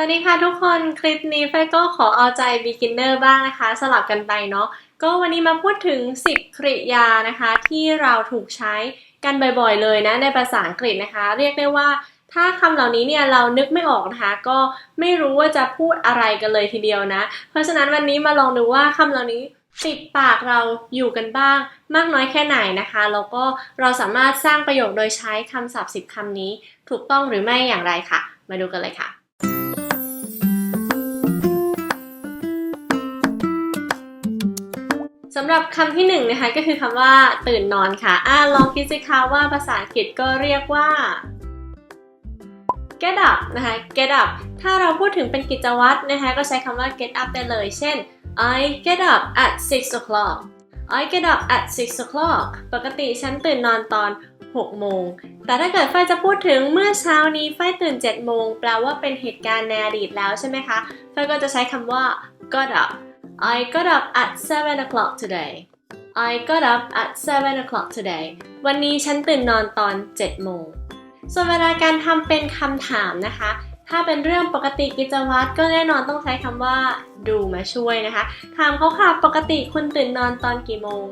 วัสดีค่ะทุกคนคลิปนี้ไฟก็ขอเอาใจ beginner บ้างนะคะ สลับกันไปเนาะก็วันนี้มาพูดถึง 10กริยานะคะ ที่เราถูกใช้กันบ่อยๆเลยนะ ในภาษาอังกฤษนะคะ เรียกได้ว่าถ้าคำเหล่านี้เนี่ยเรานึกไม่ออกนะคะ ก็ไม่รู้ว่าจะพูดอะไรกันเลยทีเดียวนะ เพราะฉะนั้นวันนี้มาลองดูว่าคำเหล่านี้ติดปากเราอยู่กันบ้าง มากน้อยแค่ไหนนะคะแล้วก็เราสามารถสร้างประโยคโดยใช้คำศัพท์10คำนี้ ถูกต้องหรือไม่อย่างไรค่ะ มาดูกันเลยค่ะ สำหรับคำที่หนึ่งนะคะก็คือคำว่า ตื่นนอนค่ะอ่าลองคิดสิคะว่าภาษาอังกฤษก็เรียกว่า get up นะคะ get up ถ้าเราพูดถึงเป็นกิจวัตรนะคะก็ใช้คำว่า get up ได้เลย เช่น I get up at 6 o'clock I get up at 6 o'clock ปกติฉันตื่นนอนตอน 6 โมง แต่ถ้าเกิดฝ้ายจะพูดถึงเมื่อเช้านี้ฝ้ายตื่น 7 โมง แปลว่าเป็นเหตุการณ์ในอดีตแล้วใช่ไหมคะฝ้ายก็จะใช้คำว่า got up I got up at 7 o'clock today I got up at 7 o'clock today วันนี้ฉันตื่นนอนตอน 7 โมง ส่วนเวลาการทำเป็นคำถามนะคะ ถ้าเป็นเรื่องปกติกิจวัตรก็แน่นอนต้องใช้คำว่า do มาช่วยนะคะ ถามเขาค่ะปกติคุณตื่นนอนตอนกี่โมง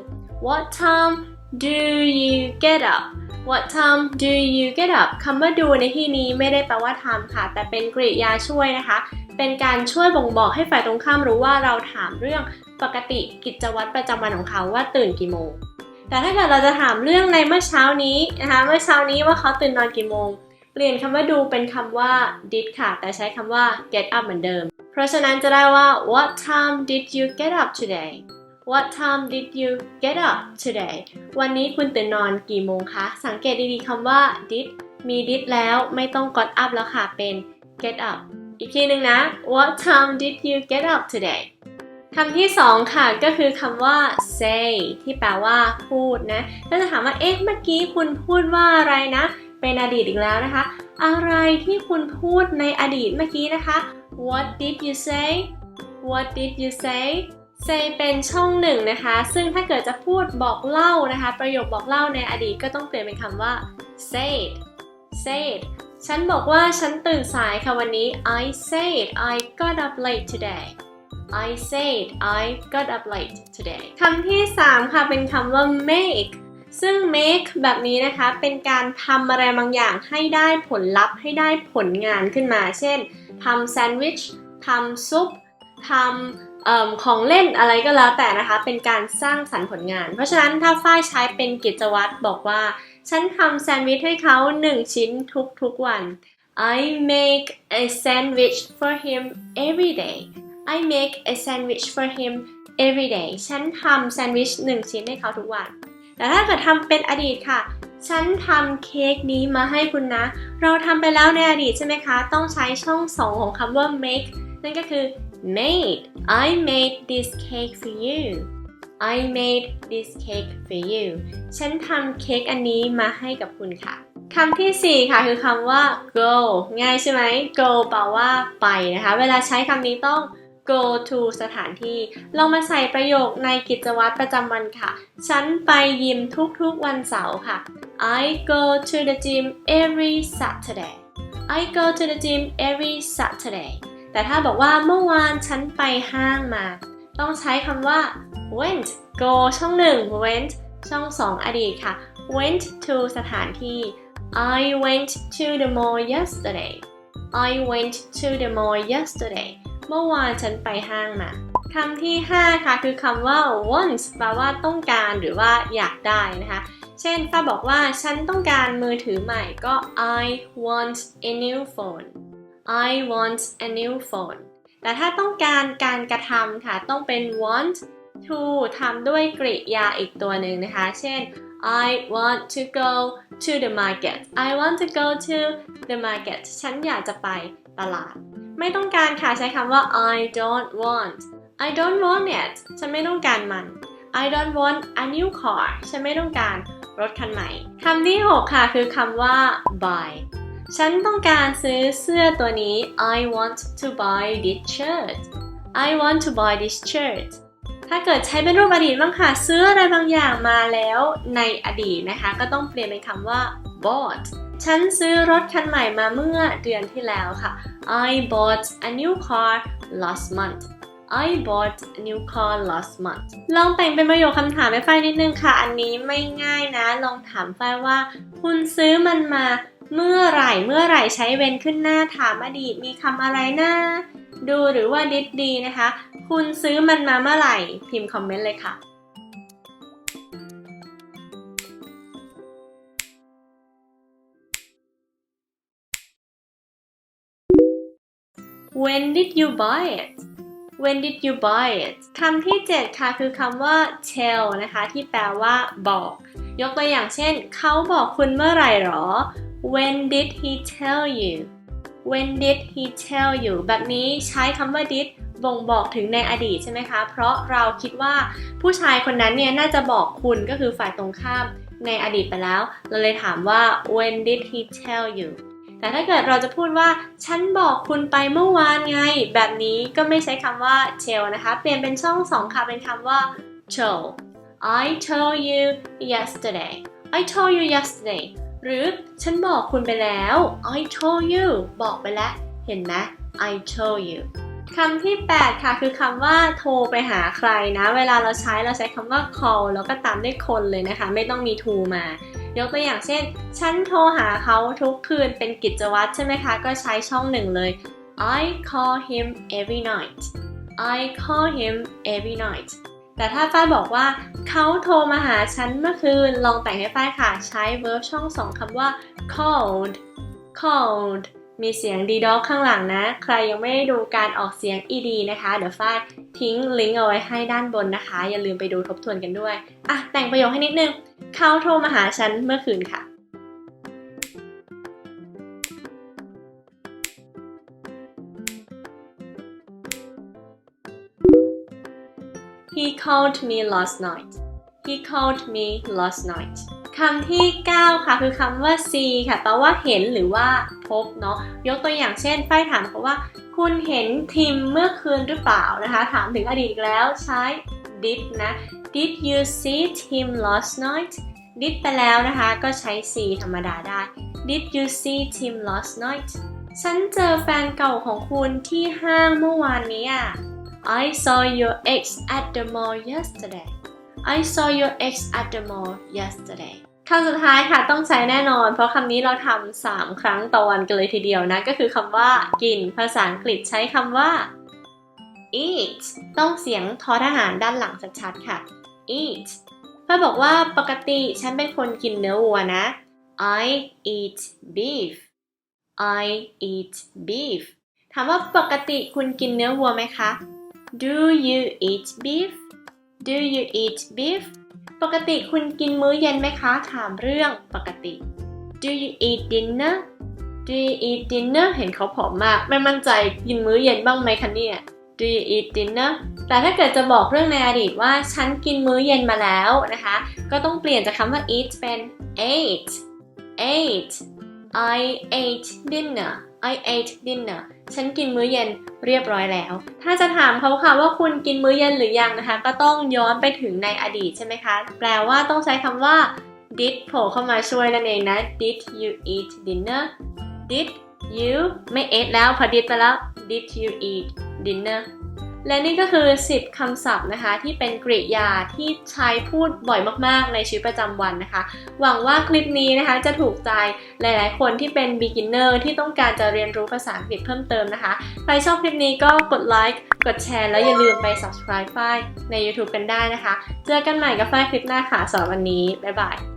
What time do you get up What time do you get up คำว่า do ในที่นี้ไม่ได้แปลว่าทำค่ะ แต่เป็นกริยาช่วยนะคะ เป็นการช่วยบ่งบอกให้ฝ่ายตรงข้ามรู้ว่าเราถามเรื่องปกติกิจวัตรประจำวันของเขาว่าตื่นกี่โมง แต่ถ้าเกิดเราจะถามเรื่องในเมื่อเช้านี้นะคะ เมื่อเช้านี้ว่าเขาตื่นนอนกี่โมง เปลี่ยนคำว่าดูเป็นคำว่า did ค่ะ แต่ใช้คำว่า get up เหมือนเดิม เพราะฉะนั้นจะได้ว่า what time did you get up today What time did you get up today วันนี้คุณตื่นนอนกี่โมงคะ สังเกตดีๆคำว่า did มี did แล้วไม่ต้อง got up แล้วค่ะ เป็น get up อีกทีหนึ่งนะ What time did you get up today คำที่สองค่ะก็คือคำว่า say ที่แปลว่าพูดนะถ้าจะถามว่าเอ๊ะเมื่อกี้คุณพูดว่าอะไรนะ เป็นอดีตอีกแล้วนะคะ อะไรที่คุณพูดในอดีตเมื่อกี้นะคะ What did you say What did you say say เป็นช่องหนึ่งนะคะ ซึ่งถ้าเกิดจะพูดบอกเล่านะคะ ประโยคบอกเล่าในอดีตก็ต้องเปลี่ยนเป็นคำว่า said said ฉันบอกว่าฉันตื่นสายค่ะวันนี้ I said I got up late today I said I got up late today คำที่ 3 ค่ะ เป็นคำว่า make ซึ่ง make แบบนี้นะคะ เป็นการทำอะไรบางอย่างให้ได้ผลลัพธ์ให้ได้ผลงานขึ้นมา เช่นทำแซนด์วิชทำซุปทำ อของเล่นอะไรก็แล้วแต่นะคะ เป็นการสร้างสรรค์ผลงาน เพราะฉะนั้นถ้าฝ้ายใช้เป็นกิจวัตรบอกว่า ฉันทำแซนด์วิชให้เขา 1 ชิ้นทุกๆวัน I make a sandwich for him every day I make a sandwich for him every day ฉันทำแซนด์วิช1ชิ้นให้เขาทุกวัน แต่ถ้าเกิดทำเป็นอดีตค่ะ ฉันทำเค้กนี้มาให้คุณนะ เราทำไปแล้วในอดีตใช่ไหมคะ ต้องใช้ช่อง 2 ของคำว่า make นั่นก็คือ made I made this cake for you I made this cake for you ฉันทำเค้กอันนี้มาให้กับคุณค่ะคำที่ 4 ค่ะคือคำว่า go ง่ายใช่ไหม go แปลว่าไปนะคะ เวลาใช้คำนี้ต้อง go to สถานที่ ลองมาใส่ประโยคในกิจวัตรประจำวันค่ะ ฉันไปยิมทุกๆวันเสาร์ค่ะ I go to the gym every Saturday I go to the gym every Saturday แต่ถ้าบอกว่าเมื่อวานฉันไปห้างมา ต้องใช้คำว่า went go ช่องหนึ่ง went ช่องสองอดีตค่ะ went to สถานที่ I went to the mall yesterday I went to the mall yesterday เมื่อวานฉันไปห้างมาคำที่ 5 ค่ะ คือคำว่า want แปลว่าต้องการหรือว่าอยากได้นะคะ เช่น ถ้าบอกว่าฉันต้องการมือถือใหม่ก็ I want a new phone I want a new phone แต่ถ้าต้องการการกระทำค่ะ ต้องเป็น want to ทำด้วยกริยาอีกตัวหนึ่งนะคะ เช่น I want to go to the market I want to go to the market ฉันอยากจะไปตลาด ไม่ต้องการค่ะใช้คำว่า I don't want I don't want it ฉันไม่ต้องการมัน I don't want a new car ฉันไม่ต้องการรถคันใหม่ คำที่ 6 ค่ะคือคำว่า buy ฉันต้องการซื้อเสื้อตัวนี้ I want to buy this shirt I want to buy this shirt ถ้าเกิดใช้เป็นรูปอดีตบ้างค่ะซื้ออะไรบางอย่างมาแล้วในอดีตนะคะ ก็ต้องเปลี่ยนเป็นคำว่า bought ฉันซื้อรถคันใหม่มาเมื่อเดือนที่แล้วค่ะ I bought a new car last month I bought a new car last month ลองแต่งเป็นประโยคคำถามไปฝ้ายนิดนึงค่ะ อันนี้ไม่ง่ายนะ ลองถามฝ้าว่า คุณซื้อมันมา เมื่อไหร่เมื่อไหร่ใช้เว้นขึ้นหน้าถามอดีตมีคำอะไรนะดูหรือว่า did ดีนะคะ คุณซื้อมันมาเมื่อไหร่ พิมพ์คอมเมนต์เลยค่ะ When did you buy it When did you buy it คำที่ 7 ค่ะ คือคำว่า tell นะคะ ที่แปลว่าบอก ยกตัวอย่างเช่น เขาบอกคุณเมื่อไหร่หรอ When did he tell you When did he tell you แบบนี้ใช้คำว่า did บ่งบอกถึงในอดีตใช่ไหมคะ เพราะเราคิดว่าผู้ชายคนนั้นเนี่ยน่าจะบอกคุณก็คือฝ่ายตรงข้ามในอดีตไปแล้ว เราเลยถามว่า when did he tell you แต่ถ้าเกิดเราจะพูดว่า ฉันบอกคุณไปเมื่อวานไง แบบนี้ก็ไม่ใช้คำว่า tell นะคะ เปลี่ยนเป็นช่องสองค่ะเป็นคำว่า told I told you yesterday I told you yesterday หรือฉันบอกคุณไปแล้ว I told you บอกไปแล้ว เห็นไหม I told you คำที่ 8 ค่ะ คือคำว่าโทรไปหาใครนะ เวลาเราใช้เราใช้คำว่า call แล้วก็ตามด้วยคนเลยนะคะ ไม่ต้องมี to มายกตัวอย่างเช่น ฉันโทรหาเขาทุกคืนเป็นกิจวัตรใช่ไหมคะ ก็ใช้ช่องหนึ่งเลย I call him every night I call him every night แต่ถ้าฝ้ายบอกว่าเขาโทรมาหาฉันเมื่อคืน ลองแต่งให้ฝ้ายค่ะ ใช้ verb ช่องสองคำว่า called called มีเสียงดีด็อกข้างหลังนะ ใครยังไม่ได้ดูการออกเสียง ed นะคะ เดี๋ยวฝ้ายทิ้งลิงก์เอาไว้ให้ด้านบนนะคะ อย่าลืมไปดูทบทวนกันด้วย อะ แต่งประโยคให้นิดนึง เขาโทรมาหาฉันเมื่อคืนค่ะ He called me last night He called me last night คำที่ 9 ค่ะคือคำว่า see ค่ะแปลว่าเห็นหรือว่าพบเนาะยกตัวอย่างเช่นฝ้ายถามเขาว่า คุณเห็นทิมเมื่อคืนหรือเปล่านะคะ ถามถึงอดีตแล้วใช้ did นะ Did you see Tim last night did ไปแล้วนะคะ ก็ใช้ see ธรรมดาได้ Did you see Tim last night ฉันเจอแฟนเก่าของคุณที่ห้างเมื่อวานนี้อะ I saw your ex at the mall yesterday I saw your ex at the mall yesterday คำสุดท้ายค่ะต้องใช้แน่นอน เพราะคำนี้เราทำ3ครั้งต่อวันกันเลยทีเดียวนะ ก็คือคำว่ากิน ภาษาอังกฤษใช้คำว่า eat ต้องเสียงทอทหารด้านหลังชัดๆค่ะ eat เพื่อบอกว่าปกติฉันเป็นคนกินเนื้อวัวนะ I eat beef I eat beef ถามว่าปกติคุณกินเนื้อวัวไหมคะ Do you eat beef Do you eat beef ปกติคุณกินมื้อเย็นไหมคะ ถามเรื่องปกติ Do you eat dinner Do you eat dinner เห็นเขาผอมมาก ไม่มั่นใจกินมื้อเย็นบ้างไหมคะเนี่ย Do you eat dinner แต่ถ้าเกิดจะบอกเรื่องในอดีตว่าฉันกินมื้อเย็นมาแล้วนะคะ ก็ต้องเปลี่ยนจากคำว่า eat เป็น ate ate I ate dinner I ate dinner ฉันกินมื้อเย็นเรียบร้อยแล้ว ถ้าจะถามเขาค่ะว่าคุณกินมื้อเย็นหรือยังนะคะ ก็ต้องย้อนไปถึงในอดีตใช่ไหมคะ แปลว่าต้องใช้คำว่า did โผล่เข้ามาช่วยนั่นเองนะ did you eat dinner did you ไม่ ate แล้วพอ did ไปแล้ว did you eat dinner และนี่ก็คือ 10 คำศัพท์นะคะ ที่เป็นกริยาที่ใช้พูดบ่อยมากๆ ในชีวิตประจำวันนะคะ หวังว่าคลิปนี้นะคะจะถูกใจหลายๆ คนที่เป็น beginner ที่ต้องการจะเรียนรู้ภาษาอังกฤษเพิ่มเติมนะคะ ใครชอบคลิปนี้ก็กดไลค์กดแชร์แล้วอย่าลืมไป subscribe ฝ้ายใน YouTube กันได้นะคะ เจอกันใหม่กับฝ้ายคลิปหน้าค่ะสำหรับวันนี้ บ๊ายบาย